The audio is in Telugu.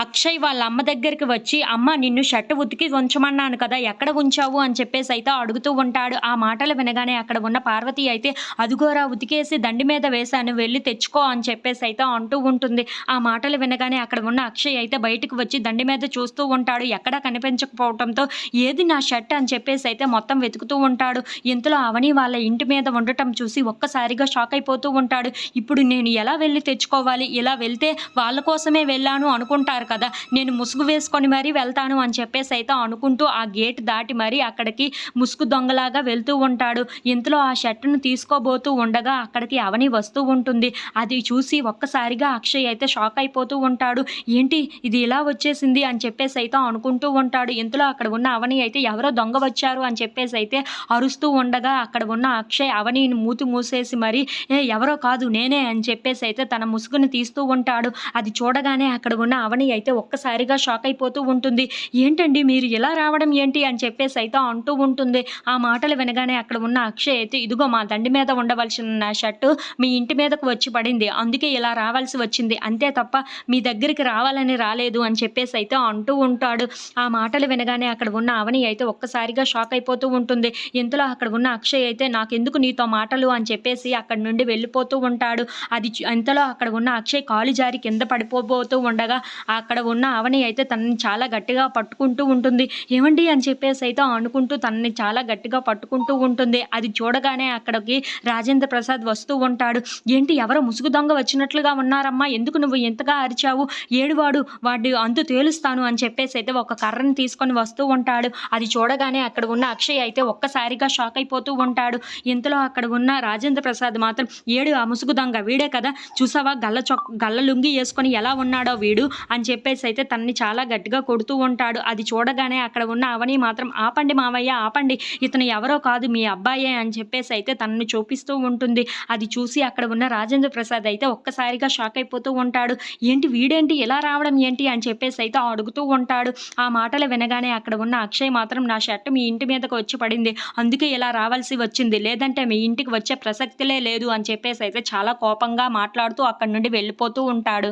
అక్షయ్ వాళ్ళ అమ్మ దగ్గరికి వచ్చి అమ్మ నిన్ను షర్ట్ ఉతికి ఉంచమన్నాను కదా ఎక్కడ ఉంచావు? అని చెప్పేసి అయితే అడుగుతూ ఉంటాడు. ఆ మాటలు వినగానే అక్కడ ఉన్న పార్వతి అయితే అదుగోరా ఉతికేసి దండి మీద వేశాను వెళ్ళి తెచ్చుకో అని చెప్పేసి అయితే అంటూ ఉంటుంది. ఆ మాటలు వినగానే అక్కడ ఉన్న అక్షయ్ అయితే బయటకు వచ్చి దండి మీద చూస్తూ ఉంటాడు. ఎక్కడ కనిపించకపోవడంతో ఏది నా షర్ట్? అని చెప్పేసి అయితే మొత్తం వెతుకుతూ ఉంటాడు. ఇంతలో అవని వాళ్ళ ఇంటి మీద ఉండటం చూసి ఒక్కసారిగా షాక్ అయిపోతూ ఉంటాడు. ఇప్పుడు నేను ఎలా వెళ్ళి తెచ్చుకోవాలి? ఇలా వెళ్తే వాళ్ళ కోసమే వెళ్ళాను అనుకుంటారు కదా నేను ముసుగు వేసుకొని మరీ వెళ్తాను అని చెప్పేసి అయితే అనుకుంటూ ఆ గేట్ దాటి మరీ అక్కడికి ముసుగు దొంగలాగా వెళ్తూ ఉంటాడు. ఇంతలో ఆ షర్టును తీసుకోబోతూ ఉండగా అక్కడికి అవని వస్తూ ఉంటుంది. అది చూసి ఒక్కసారిగా అక్షయ్ అయితే షాక్ అయిపోతూ ఉంటాడు. ఏంటి ఇది ఇలా వచ్చేసింది అని చెప్పేసి అయితే అనుకుంటూ ఉంటాడు. ఇంతలో అక్కడ ఉన్న అవని అయితే ఎవరో దొంగ వచ్చారు అని చెప్పేసి అయితే అరుస్తూ ఉండగా అక్కడ ఉన్న అక్షయ్ అవనిని మూతి మూసేసి మరి "ఏ, ఎవరో కాదు నేనే అని చెప్పేసి అయితే తన ముసుగుని తీస్తూ ఉంటాడు. అది చూడగానే అక్కడ ఉన్న అవని అయితే ఒక్కసారిగా షాక్ అయిపోతూ ఉంటుంది. ఏంటండి మీరు ఇలా రావడం ఏంటి అని చెప్పేసి అయితే అంటూ ఉంటుంది. ఆ మాటలు వినగానే అక్కడ ఉన్న అక్షయ్ అయితే ఇదిగో మా దండి మీద ఉండవలసిన షర్టు మీ ఇంటి మీదకు వచ్చి పడింది. అందుకే ఇలా రావాల్సి వచ్చింది. అంతే తప్ప మీ దగ్గరికి రావాలని రాలేదు అని చెప్పేసి అయితే అంటూ ఉంటాడు. ఆ మాటలు వినగానే అక్కడ ఉన్న అవని అయితే ఒక్కసారిగా షాక్ అయిపోతూ ఉంటుంది. ఇంతలో అక్కడ ఉన్న అక్షయ్ అయితే నాకెందుకు నీతో మాటలు అని చెప్పేసి అక్కడి నుండి వెళ్ళిపోతూ ఉంటాడు. అది ఇంతలో అక్కడ ఉన్న అక్షయ్ కాలు జారి కింద పడిపోబోతూ ఉండగా అక్కడ ఉన్న ఆవని అయితే తనని చాలా గట్టిగా పట్టుకుంటూ ఉంటుంది. ఏమండి అని చెప్పేసి అయితే అనుకుంటూ తనని చాలా గట్టిగా పట్టుకుంటూ ఉంటుంది. అది చూడగానే అక్కడికి రాజేంద్ర ప్రసాద్ వస్తూ ఉంటాడు. ఏంటి ఎవరో ముసుగు దొంగ వచ్చినట్లుగా ఉన్నారమ్మా. ఎందుకు నువ్వు ఎంతగా అరిచావు? ఏడువాడు వాడి అంతు తేలుస్తాను అని చెప్పేసి అయితే ఒక కర్రను తీసుకొని వస్తూ ఉంటాడు. అది చూడగానే అక్కడ ఉన్న అక్షయ్ అయితే ఒక్కసారిగా షాక్ అయిపోతూ ఉంటాడు. ఇంతలో అక్కడ ఉన్న రాజేంద్ర ప్రసాద్ మాత్రం ఏడు ఆ ముసుగు దొంగ వీడే కదా. చూసావా? గల్ల చొక్ గల్ల లుంగి వేసుకొని ఎలా ఉన్నాడో వీడు? అని చెప్పేసి అయితే తనని చాలా గట్టిగా కొడుతూ ఉంటాడు. అది చూడగానే అక్కడ ఉన్న అవని మాత్రం ఆపండి మావయ్య ఆపండి. ఇతను ఎవరో కాదు మీ అబ్బాయే అని చెప్పేసి అయితే తనను చూపిస్తూ ఉంటుంది. అది చూసి అక్కడ ఉన్న రాజేంద్ర ప్రసాద్ అయితే ఒక్కసారిగా షాక్ అయిపోతూ ఉంటాడు. ఏంటి వీడేంటి? ఇలా రావడం ఏంటి? అని చెప్పేసి అయితే అడుగుతూ ఉంటాడు. ఆ మాటలు వినగానే అక్కడ ఉన్న అక్షయ్ మాత్రం నా షర్ట్ మీ ఇంటి మీదకి వచ్చి పడింది. అందుకే ఇలా రావాల్సి వచ్చింది. లేదంటే మీ ఇంటికి వచ్చే ప్రసక్తిలే లేదు అని చెప్పేసి అయితే చాలా కోపంగా మాట్లాడుతూ అక్కడి నుండి వెళ్ళిపోతూ ఉంటాడు.